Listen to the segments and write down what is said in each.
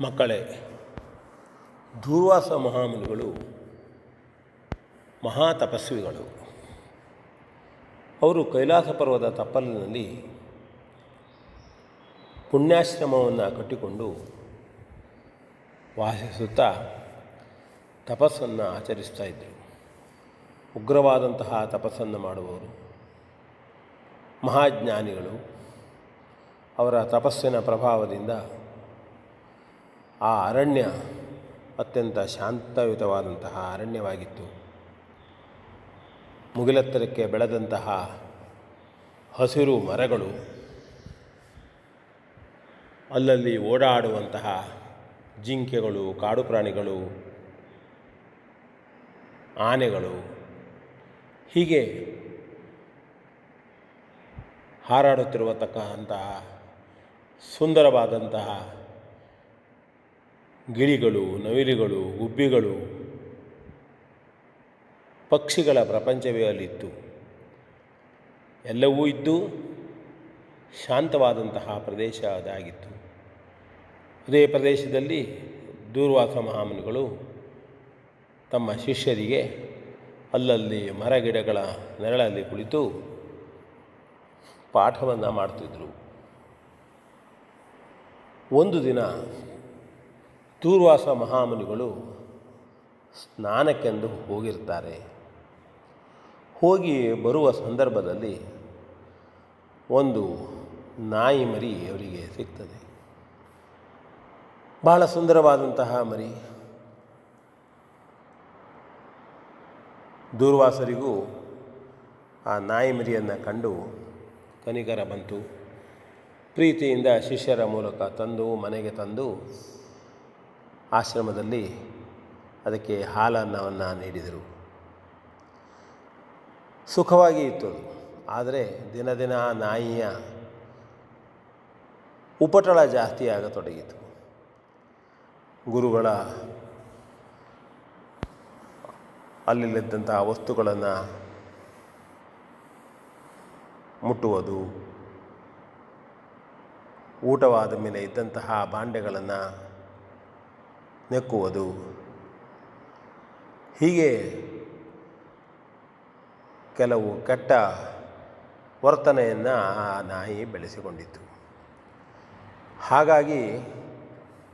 ಮಕ್ಕಳೇ, ದೂರ್ವಾಸ ಮಹಾಮುನಿಗಳು, ಮಹಾ ತಪಸ್ವಿಗಳು. ಅವರು ಕೈಲಾಸ ಪರ್ವದ ತಪ್ಪಲಿನಲ್ಲಿ ಪುಣ್ಯಾಶ್ರಮವನ್ನು ಕಟ್ಟಿಕೊಂಡು ವಾಸಿಸುತ್ತಾ ತಪಸ್ಸನ್ನು ಆಚರಿಸ್ತಾ ಇದ್ದರು. ಉಗ್ರವಾದಂತಹ ತಪಸ್ಸನ್ನು ಮಾಡುವವರು, ಮಹಾಜ್ಞಾನಿಗಳು, ಅವರ ತಪಸ್ಸಿನ ಪ್ರಭಾವದಿಂದ ಆ ಅರಣ್ಯ ಅತ್ಯಂತ ಶಾಂತಯುತವಾದಂತಹ ಅರಣ್ಯವಾಗಿತ್ತು. ಮುಗಿಲೆತ್ತರಕ್ಕೆ ಬೆಳೆದಂತಹ ಹಸಿರು ಮರಗಳು ಅಲ್ಲಲ್ಲಿ ಓಡಾಡುವಂತಹ ಜಿಂಕೆಗಳು, ಕಾಡು ಪ್ರಾಣಿಗಳು, ಆನೆಗಳು, ಹೀಗೆ ಹಾರಾಡುತ್ತಿರುವತಕ್ಕಂತಹ ಸುಂದರವಾದಂತಹ ಗಿಳಿಗಳು, ನವಿಲುಗಳು, ಗುಬ್ಬಿಗಳು ಪಕ್ಷಿಗಳ ಪ್ರಪಂಚವೇ ಅಲ್ಲಿತ್ತು ಎಲ್ಲವೂ ಇದ್ದು ಶಾಂತವಾದಂತಹ ಪ್ರದೇಶ ಅದಾಗಿತ್ತು ಅದೇ ಪ್ರದೇಶದಲ್ಲಿ ದೂರ್ವಾಸ ಮಹಾಮುನಿಗಳು ತಮ್ಮ ಶಿಷ್ಯರಿಗೆ ಅಲ್ಲಲ್ಲಿ ಮರಗಿಡಗಳ ನೆರಳಲ್ಲಿ ಕುಳಿತು ಪಾಠವನ್ನು ಮಾಡ್ತಿದ್ದರು ಒಂದು ದಿನ ದೂರ್ವಾಸ ಮಹಾಮುನಿಗಳು ಸ್ನಾನಕ್ಕೆಂದು ಹೋಗಿರ್ತಾರೆ. ಹೋಗಿ ಬರುವ ಸಂದರ್ಭದಲ್ಲಿ ಒಂದು ನಾಯಿ ಮರಿ ಅವರಿಗೆ ಸಿಗ್ತದೆ. ಬಹಳ ಸುಂದರವಾದಂತಹ ಮರಿ. ದೂರ್ವಾಸರಿಗೂ ಆ ನಾಯಿ ಮರಿಯನ್ನು ಕಂಡು ಕನಿಕರ ಬಂತು. ಪ್ರೀತಿಯಿಂದ ಶಿಷ್ಯರ ಮೂಲಕ ತಂದು ಮನೆಗೆ ತಂದು ಆಶ್ರಮದಲ್ಲಿ ಅದಕ್ಕೆ ಹಾಲನ್ನವನ್ನು ನೀಡಿದರು. ಸುಖವಾಗಿ ಇತ್ತು ಆದರೆ ದಿನ ದಿನ ಆ ನಾಯಿಯ ಉಪಟಳ ಜಾಸ್ತಿ ಆಗತೊಡಗಿತು. ಗುರುಗಳ ಅಲ್ಲಿಲ್ಲಿದ್ದಂತಹ ವಸ್ತುಗಳನ್ನು ಮುಟ್ಟುವುದು, ಊಟವಾದ ಮೇಲೆ ಇದ್ದಂತಹ ಭಾಂಡೆಗಳನ್ನು ನೆಕ್ಕುವುದು. ಹೀಗೆ ಕೆಲವು ಕೆಟ್ಟ ವರ್ತನೆಯನ್ನು ಆ ನಾಯಿ ಬೆಳೆಸಿಕೊಂಡಿತ್ತು. ಹಾಗಾಗಿ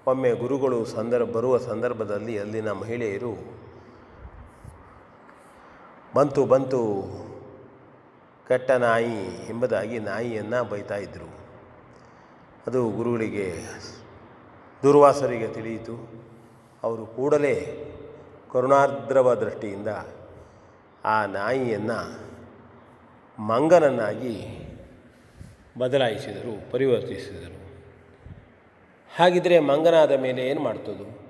ಒಮ್ಮೆ ಗುರುಗಳು ಸಂದರ್ಭ, ಬರುವ ಸಂದರ್ಭದಲ್ಲಿ ಅಲ್ಲಿನ ಮಹಿಳೆಯರು ಬಂತು ಬಂತು ಕೆಟ್ಟ ನಾಯಿ ಎಂಬುದಾಗಿ ನಾಯಿಯನ್ನು ಬೈತಾ ಇದ್ದರು ಅದು ಗುರುಗಳಿಗೆ ದುರ್ವಾಸರಿಗೆ ತಿಳಿಯಿತು. ಅವರು ಕೂಡಲೇ ಕರುಣಾರ್ದ್ರವ ದೃಷ್ಟಿಯಿಂದ ಆ ನಾಯಿಯನ್ನು ಮಂಗನನ್ನಾಗಿ ಬದಲಾಯಿಸಿದರು, ಪರಿವರ್ತಿಸಿದರು. ಹಾಗಿದ್ದರೆ ಮಂಗನಾದ ಮೇಲೆ ಏನು ಮಾಡ್ತದು?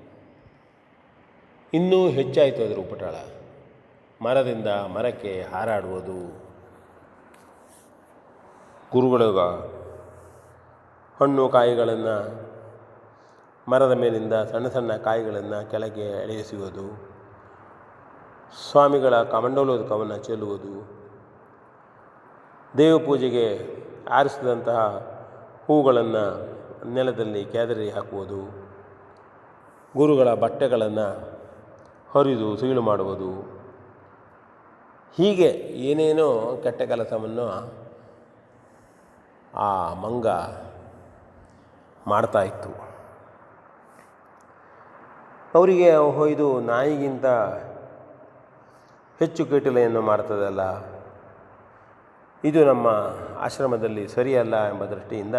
ಇನ್ನೂ ಹೆಚ್ಚಾಯಿತು ಅದರ ಉಪಟಳ. ಮರದಿಂದ ಮರಕ್ಕೆ ಹಾರಾಡುವುದು. ಗುರುಗಳಿಗ ಹಣ್ಣು ಕಾಯಿಗಳನ್ನು ಮರದ ಮೇಲಿಂದ ಸಣ್ಣ ಸಣ್ಣ ಕಾಯಿಗಳನ್ನು ಕೆಳಗೆ ಎಳೆಯಿಸುವುದು ಸ್ವಾಮಿಗಳ ಕಮಂಡೋಲೋದಕವನ್ನು ಚೆಲ್ಲುವುದು, ದೇವ ಪೂಜೆಗೆ ಆರಿಸಿದಂತಹ ಹೂಗಳನ್ನು ನೆಲದಲ್ಲಿ ಕೆದರಿ ಹಾಕುವುದು, ಗುರುಗಳ ಬಟ್ಟೆಗಳನ್ನು ಹರಿದು ಸೀಳು ಮಾಡುವುದು. ಹೀಗೆ ಏನೇನೋ ಕೆಟ್ಟ ಕೆಲಸವನ್ನು ಆ ಮಂಗ ಮಾಡ್ತಾ ಇತ್ತು. ಅವರಿಗೆ ಇದು ನಾಯಿಗಿಂತ ಹೆಚ್ಚು ಕೀಟಲೆಯನ್ನು ಮಾಡ್ತದಲ್ಲ? ಇದು ನಮ್ಮ ಆಶ್ರಮದಲ್ಲಿ ಸರಿಯಲ್ಲ ಎಂಬ ದೃಷ್ಟಿಯಿಂದ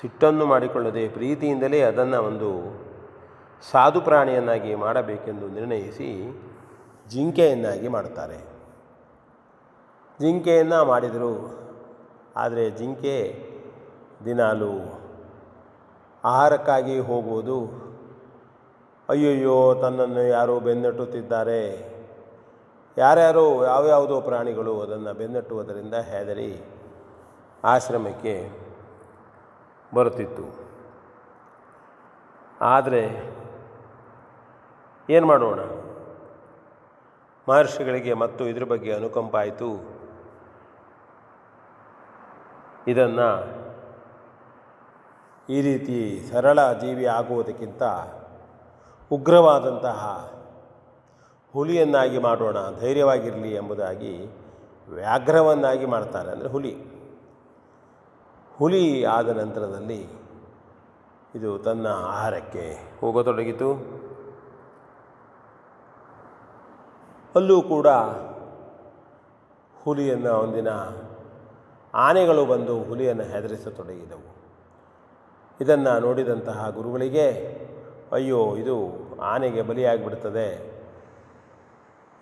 ಸಿಟ್ಟನ್ನು ಮಾಡಿಕೊಳ್ಳದೆ ಪ್ರೀತಿಯಿಂದಲೇ ಅದನ್ನು ಒಂದು ಸಾಧು ಪ್ರಾಣಿಯನ್ನಾಗಿ ಮಾಡಬೇಕೆಂದು ನಿರ್ಣಯಿಸಿ ಜಿಂಕೆಯನ್ನಾಗಿ ಮಾಡುತ್ತಾರೆ. ಜಿಂಕೆಯನ್ನು ಮಾಡಿದರು. ಆದರೆ ಜಿಂಕೆ ದಿನಾಲು ಆಹಾರಕ್ಕಾಗಿ ಹೋಗುವುದು ಅಯ್ಯಯ್ಯೋ, ತನ್ನನ್ನು ಯಾರು ಬೆನ್ನಟ್ಟುತ್ತಿದ್ದಾರೆ. ಯಾರ್ಯಾರು, ಯಾವ್ಯಾವುದೋ ಪ್ರಾಣಿಗಳು ಅದನ್ನು ಬೆನ್ನಟ್ಟುವುದರಿಂದ ಹೆದರಿ ಆಶ್ರಮಕ್ಕೆ ಬರುತ್ತಿತ್ತು. ಆದರೆ ಏನು ಮಾಡೋಣ? ಮಹರ್ಷಿಗಳಿಗೆ ಮತ್ತು ಇದ್ರ ಬಗ್ಗೆ ಅನುಕಂಪ ಆಯಿತು. ಇದನ್ನು ಈ ರೀತಿ ಸರಳ ಜೀವಿ ಆಗುವುದಕ್ಕಿಂತ ಉಗ್ರವಾದಂತಹ ಹುಲಿಯನ್ನಾಗಿ ಮಾಡೋಣ, ಧೈರ್ಯವಾಗಿರಲಿ ಎಂಬುದಾಗಿ ವ್ಯಾಘ್ರವನ್ನಾಗಿ ಮಾಡ್ತಾರೆ. ಅಂದರೆ ಹುಲಿ. ಹುಲಿ ಆದ ನಂತರದಲ್ಲಿ ಇದು ತನ್ನ ಆಹಾರಕ್ಕೆ ಹೋಗತೊಡಗಿತು. ಅಲ್ಲೂ ಕೂಡ ಹುಲಿಯನ್ನು ಒಂದಿನ ಆನೆಗಳು ಬಂದು ಹುಲಿಯನ್ನು ಹೆದರಿಸತೊಡಗಿದವು. ಇದನ್ನು ನೋಡಿದಂತಹ ಗುರುಗಳಿಗೆ ಅಯ್ಯೋ, ಇದು ಆನೆಗೆ ಬಲಿಯಾಗಿಬಿಡ್ತದೆ.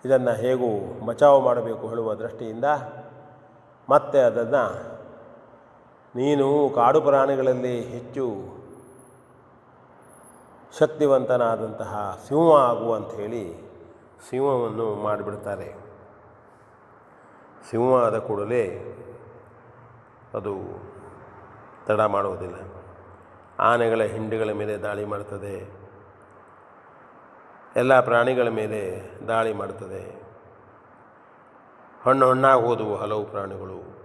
ಇದನ್ನು ಹೇಗೂ ಬಚಾವು ಮಾಡಬೇಕು ಹೇಳುವ ದೃಷ್ಟಿಯಿಂದ ಮತ್ತೆ ಅದನ್ನು ನೀನು ಕಾಡು ಪ್ರಾಣಿಗಳಲ್ಲಿ ಹೆಚ್ಚು ಶಕ್ತಿವಂತನಾದಂತಹ ಸಿಂಹ ಆಗು ಅಂಥೇಳಿ ಸಿಂಹವನ್ನು ಮಾಡಿಬಿಡ್ತಾರೆ. ಸಿಂಹ ಆದ ಕೂಡಲೇ ಅದು ತಡ ಮಾಡುವುದಿಲ್ಲ. ಆನೆಗಳ ಹಿಂಡುಗಳ ಮೇಲೆ ದಾಳಿ ಮಾಡ್ತದೆ. ಎಲ್ಲ ಪ್ರಾಣಿಗಳ ಮೇಲೆ ದಾಳಿ ಮಾಡ್ತದೆ. ಹಣ್ಣು ಹಣ್ಣಾಗಿ ಹೋದವು ಹಲವು ಪ್ರಾಣಿಗಳು.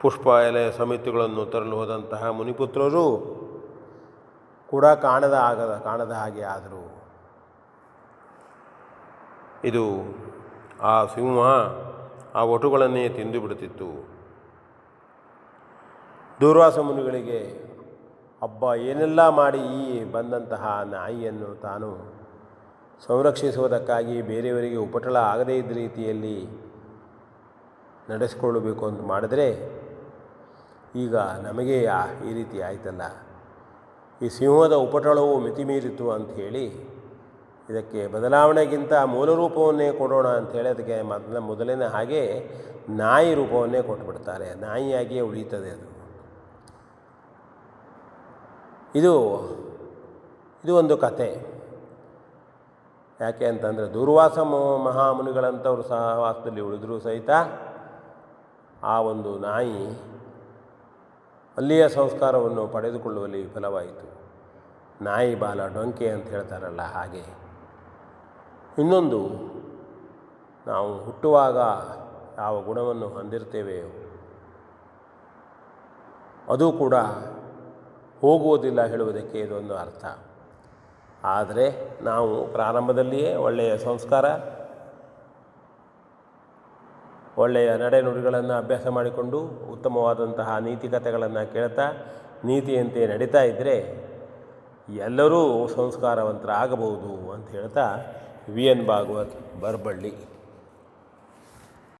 ಪುಷ್ಪ ಎಲೆ ಸಮಿತಿಗಳನ್ನು ತರಲು ಹೋದಂತಹ ಮುನಿಪುತ್ರರು ಕೂಡ ಕಾಣದ ಆಗದ, ಕಾಣದ ಹಾಗೆ ಆದರು. ಇದು ಆ ಸಿಂಹ ಆ ಒಟುಗಳನ್ನೇ ತಿಂದು ಬಿಡುತ್ತಿತ್ತು. ದೂರ್ವಾಸ ಮುನಿಗಳಿಗೆ ಹಬ್ಬ ಏನೆಲ್ಲ ಮಾಡಿ ಈ ಬಂದಂತಹ ನಾಯಿಯನ್ನು ತಾನು ಸಂರಕ್ಷಿಸುವುದಕ್ಕಾಗಿ ಬೇರೆಯವರಿಗೆ ಉಪಟಳ ಆಗದೇ ಇದ್ದ ರೀತಿಯಲ್ಲಿ ನಡೆಸಿಕೊಳ್ಳಬೇಕು ಅಂತ ಮಾಡಿದರೆ, ಈಗ ನಮಗೆ ಈ ರೀತಿ ಆಯ್ತಲ್ಲ. ಈ ಸಿಂಹದ ಉಪಟಳವು ಮಿತಿಮೀರಿತು ಹೇಳಿ, ಇದಕ್ಕೆ ಬದಲಾವಣೆಗಿಂತ ಮೂಲ ರೂಪವನ್ನೇ ಕೊಡೋಣ ಅಂಥೇಳಿ ಅದಕ್ಕೆ ಮೊದಲ, ಮೊದಲಿನ ಹಾಗೆ ನಾಯಿ ರೂಪವನ್ನೇ ಕೊಟ್ಟುಬಿಡ್ತಾರೆ ನಾಯಿಯಾಗಿಯೇ ಉಳಿಯುತ್ತದೆ ಅದು. ಇದು ಇದು ಒಂದು ಕತೆ. ಯಾಕೆ ಅಂತಂದರೆ ದುರ್ವಾಸ ಮಹಾಮುನಿಗಳಂಥವ್ರು ಸಹವಾಸದಲ್ಲಿ ಉಳಿದರೂ ಸಹಿತ ಆ ಒಂದು ನಾಯಿ ಅಲ್ಲಿಯ ಸಂಸ್ಕಾರವನ್ನು ಪಡೆದುಕೊಳ್ಳುವಲ್ಲಿ ವಿಫಲವಾಯಿತು. ನಾಯಿ ಬಾಲ ಡೊಂಕೆ ಅಂತ ಹೇಳ್ತಾರಲ್ಲ ಹಾಗೆ. ಇನ್ನೊಂದು, ನಾವು ಹುಟ್ಟುವಾಗ ಯಾವ ಗುಣವನ್ನು ಹೊಂದಿರ್ತೇವೆಯೋ, ಅದು ಕೂಡ ಹೋಗುವುದಿಲ್ಲ ಹೇಳುವುದಕ್ಕೆ ಇದೊಂದು ಅರ್ಥ. ಆದರೆ ನಾವು ಪ್ರಾರಂಭದಲ್ಲಿಯೇ ಒಳ್ಳೆಯ ಸಂಸ್ಕಾರ, ಒಳ್ಳೆಯ ನಡೆನುಡಿಗಳನ್ನು ಅಭ್ಯಾಸ ಮಾಡಿಕೊಂಡು ಉತ್ತಮವಾದಂತಹ ನೀತಿಕತೆಗಳನ್ನು ಕೇಳ್ತಾ ನೀತಿಯಂತೆ ನಡೀತಾ ಇದ್ದರೆ ಎಲ್ಲರೂ ಸಂಸ್ಕಾರವಂತರಾಗಬಹುದು ಅಂತ ಹೇಳ್ತಾ ವಿ ಎನ್ ಭಾಗವತ್ ಬರಬಳ್ಳಿ.